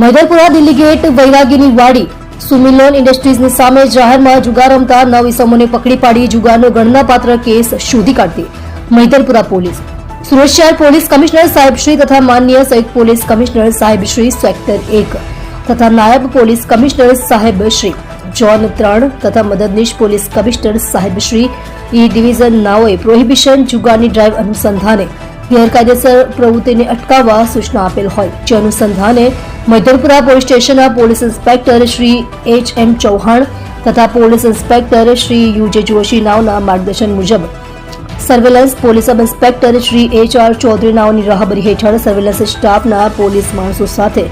Maidarpura Delhi gate વૈરાગીની વાડી સુમિલોન ઇન્ડસ્ટ્રીઝની સામે જાહેરમાં જુગાર રમતા નવ ઇસમોને પકડી પાડી જુગારનો ગણનાપાત્ર કેસ શોધી કાઢતી Maidarpura police. Surat police commissioner સાહેબશ્રી તથા માન્ય સંયુક્ત પોલીસ કમિશનર સાહેબશ્રી સેક્ટર એક તથા નાયબ પોલીસ કમિશનર સાહેબશ્રી જોન ત્રણ તથા મદદનીશ પોલીસ કમિશનર સાહેબશ્રી ઈ ડિવિઝન નાઓએ પ્રોહિબિશન જુગારની ડ્રાઈવ અનુસંધાને ગેરકાયદેસર પ્રવૃત્તિને અટકાવવા સૂચના આપેલ હોય. જે અનુસંધાને મૈદરપુરા પોલીસ સ્ટેશનના police inspector Shri H M Chauhan તથા police inspector Shri U J Joshi નાવના માર્ગદર્શન મુજબ surveillance police sub inspector Shri H R Chaudhary નાવની રાહબરી હેઠળ સર્વેલન્સ સ્ટાફના પોલીસ માણસો સાથે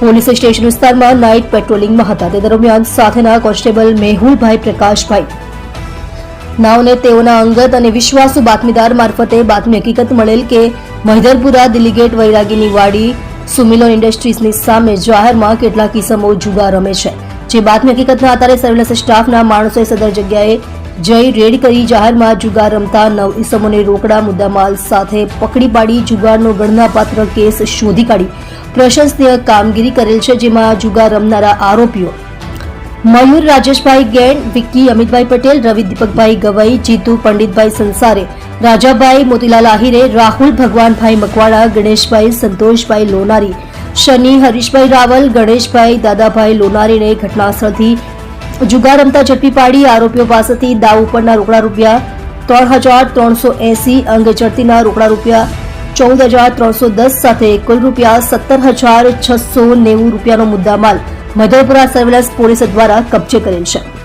પોલીસ સ્ટેશન વિસ્તારમાં નાઇટ પેટ્રોલિંગમાં હતા. તે દરમિયાન સાથેના કોન્સ્ટેબલ મેહુલભાઈ પ્રકાશભાઈ નાવને તેઓના અંગત અને વિશ્વાસુ બાતમીદાર મારફતે બાતમી હકીકત મળેલ કે મહિધરપુરા દિલીગેટ વૈરાગીની વાડી, સુમિલોન ઇન્ડસ્ટ્રીઝની સામે જાહેરમાં કેટલાક કિસમો જુગાર રમે છે. જે બાતમી હકીકતના આધારે સર્વેલન્સ સ્ટાફના માણસોએ સદર જગ્યાએ જઈ રેડ કરી જાહેરમાં જુગાર રમતા નવ ઇસમોને રોકડા મુદ્દામાલ સાથે પકડી પાડી જુગારનો ગણનાપાત્ર કેસ શોધી કાઢી. પ્રશંસનીય કામગીરી કરેલ છે જેમાં જુગાર રમનારા આરોપીઓ મયુર, રાજેશભાઈ ગેન, વિક્કી, અમિતભાઈ પટેલ, રવિ દીપકભાઈ ગવઈ, જીતુ, પંડિતભાઈ સંસારે, રાજાભાઈ મોતીલાલ આહિરે, રાહુલ ભગવાનભાઈ મકવાડા ગણેશભાઈ સંતોષભાઈ લોનારી, શનિ, હરીશભાઈ રાવલ, ગણેશભાઈ દાદાભાઈ લોનારીને ઘટનાસ્થળથી જુગાર રમતા ઝડપી પાડી આરોપીઓ પાસેથી દાવ ઉપરના રોકડા રૂપિયા ત્રણ હજાર ત્રણસો એસી અંગ ચડતીના રોકડા રૂપિયા ચૌદ હજાર ત્રણસો દસ સાથે કુલ રૂપિયા સત્તર હજાર છસો નેવું રૂપિયાનો મુદ્દામાલ મધરપુરા સર્વેલન્સ પોલીસ દ્વારા કબજે કરેલ છે.